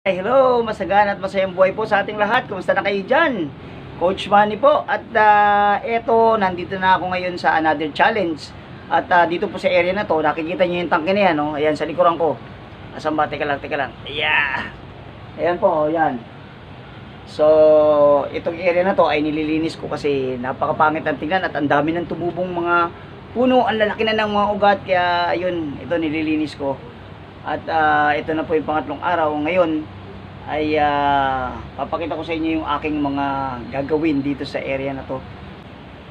Ay, hello, masagana at masayang buhay po sa ating lahat. Kumusta na kayo dyan? Coach Manny po. At ah, eto, nandito na ako ngayon sa another challenge. At ah, dito po sa area na to, nakikita niyo yung tangke na yan, no? Ayan, sa likuran ko. Asan ba? Teka lang, teka lang. Yeah! Ayan po, ayan. So, itong area na to ay nililinis ko kasi napakapangit ang tingnan at ang dami ng tumubong mga puno. Ang lalaki na ng mga ugat. Kaya, ayun, ito nililinis ko. At ah, ito na po yung pangatlong araw. Ngayon ay ah, papakita ko sa inyo yung aking mga gagawin dito sa area na to.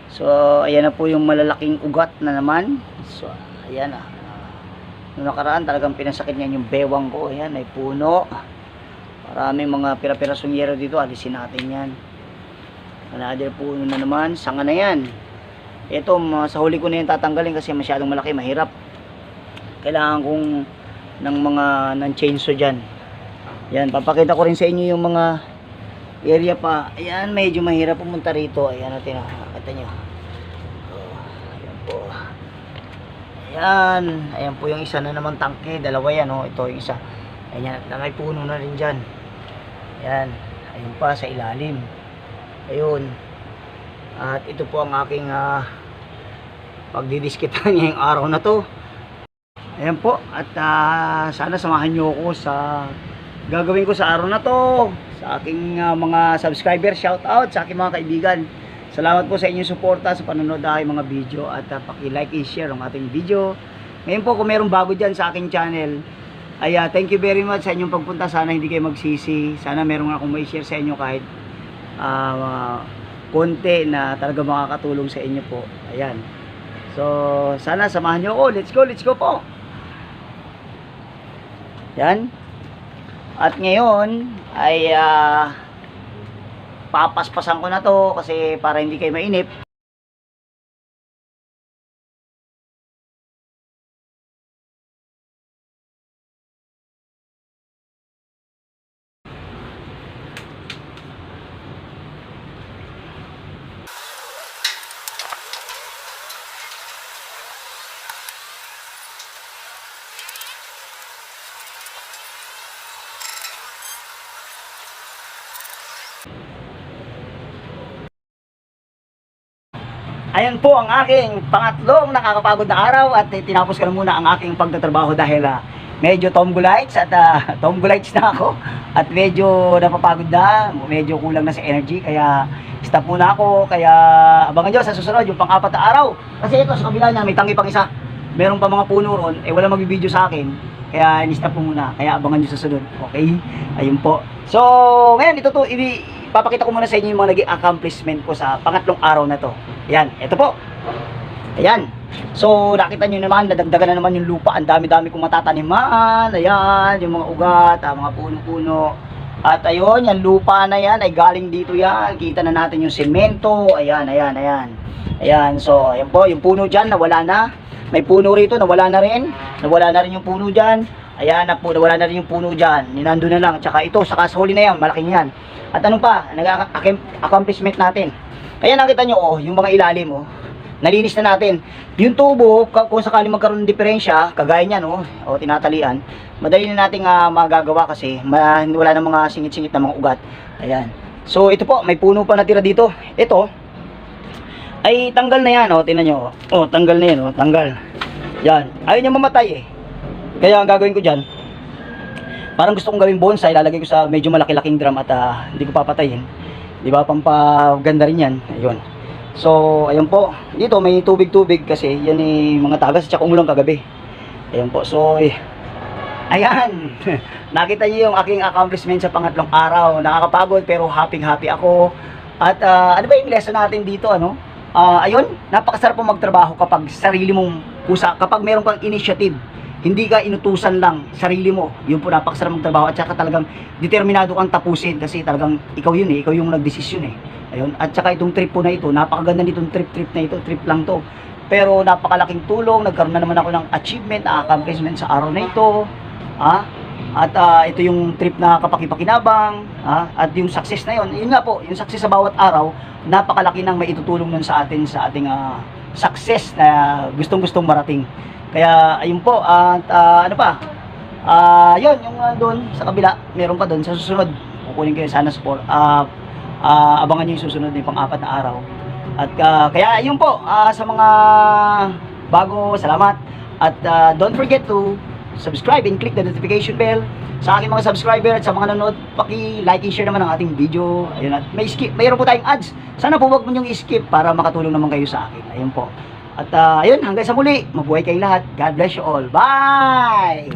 So, ayan na po yung malalaking ugat na naman. So, ayan na. Noong nakaraan talagang pinasakit niyan yung bewang ko. Ayan, ay puno. Maraming mga pira-pirasong yero dito. Alisin natin yan. Another puno na naman. Sanga na yan. Ito, sa huli ko na yan tatanggalin kasi masyadong malaki. Mahirap. Kailangan kong ng mga ng chainsaw dyan. Yan, papakita ko rin sa inyo yung mga area pa. Ayan, medyo mahirap pumunta rito. Ayan natin, nakakita nyo. Oh, ayan po. Ayan, ayan po yung isa na naman tangke. Dalawa yan, oh. Ito yung isa. Ayan, at may puno na rin dyan. Ayan, ayun pa sa ilalim. Ayun. At ito po ang aking ah, pagdidiskitan ngayong araw na to. Ayan po, at ah, sana samahan nyo ako sa gagawin ko sa araw na to. Sa aking ah, mga subscriber, shout out sa aking mga kaibigan. Salamat po sa inyong suporta sa panonood ng mga video at uh, paki-like and share ang ating video. Ngayon po, kung mayroong bago dyan sa aking channel, ay ah, thank you very much sa inyong pagpunta. Sana hindi kayo magsisi. Sana meron akong may share sa inyo kahit ah, mga konti na talaga makakatulong sa inyo po. Ayan. So, sana samahan nyo ako. Let's go, let's go po. Yan. At ngayon ay ah, papaspasan ko na to kasi para hindi kayo mainip. Ayan po ang aking pangatlong nakakapagod na araw at tinapos ko na muna ang aking pagtatrabaho dahil ah, medyo tombulites at uh, tombulites na ako at medyo napapagod na, medyo kulang na sa energy kaya stop muna ako. Kaya abangan nyo sa susunod yung pang-apat na araw. Kasi ito sa kabila niya may tangi pang isa. Meron pa mga puno ron eh wala magbibideo sa akin. Kaya in-stop ko muna. Kaya abangan nyo sa sunod okay? Ayun po. So ngayon ito to papakita ko muna sa inyo yung mga naging accomplishment ko sa pangatlong araw na to Ayan, ito po. Ayan. So, nakita nyo naman, nadagdagan na naman yung lupa. Ang dami-dami kong matataniman. Ayan, yung mga ugat, ah, mga puno-puno. At ayun, yung lupa na yan ay galing dito yan. Kita na natin yung semento. Ayan, ayan, ayan. Ayan, so, ayan po, yung puno dyan, nawala na. May puno rito, nawala na rin. Nawala na rin yung puno dyan. Ayan, na po, nawala na rin yung puno dyan. Ninando na lang. Tsaka ito, sa huli na yan, malaking yan. At ano pa, nag-accomplishment natin. Kaya nakita nyo, oh, yung mga ilalim, oh. Nalinis na natin. Yung tubo, kung sakali magkaroon ng diferensya, kagaya niyan, oh, o tinatalian, madali na nating ah, magagawa kasi wala na mga singit-singit na mga ugat. Ayan. So, ito po, may puno pa natira dito. Ito, ay tanggal na yan, oh, tingnan nyo. Oh, tanggal na yan, oh, tanggal. Yan. Ayaw niya mamatay, eh. Kaya ang gagawin ko dyan, parang gusto kong gawing bonsai, lalagay ko sa medyo malaki-laking drum at ah, hindi ko papatayin. Di ba? Pampaganda rin yan. Ayun. So, ayun po. Dito may tubig-tubig kasi yan eh, mga tagas at saka umulang kagabi. Ayun po. So, eh, ayan. Nakita niyo yung aking accomplishment sa pangatlong araw. Nakakapagod pero happy-happy ako. At ah, ano ba yung lesson natin dito? Ano? Ah, ayun, napakasarap po magtrabaho kapag sarili mong kusa, kapag meron kang initiative hindi ka inutusan lang sarili mo. Yun po napakasarap magtrabaho at saka talagang determinado kang tapusin kasi talagang ikaw yun eh ikaw yung nagdesisyon eh. Ayun at saka itong trip po na ito napakaganda nitong trip trip na ito trip lang to. Pero napakalaking tulong nagkaroon na naman ako ng achievement na accomplishment sa araw na ito ah at ah, ito yung trip na kapakipakinabang ah, at yung success na yun yun nga po yung success sa bawat araw napakalaki nang maitutulong nun sa atin sa ating ah, success na gustong gustong marating kaya ayun po at ah, ano pa Ah, yun, yung doon sa kabila, meron pa doon sa susunod. Kukunin kayo sana support. Ah, ah, abangan niyo yung susunod yung pang-apat na araw. At ah, kaya yun po ah, sa mga bago, salamat. At ah, don't forget to subscribe and click the notification bell sa aking mga subscriber at sa mga nanonood, paki-like and share naman ang ating video. Ayun at may skip, mayroon po tayong ads. Sana po wag mo niyong i-skip para makatulong naman kayo sa akin. Ayun po. At ah, ayun, hanggang sa muli, mabuhay kayong lahat. God bless you all. Bye!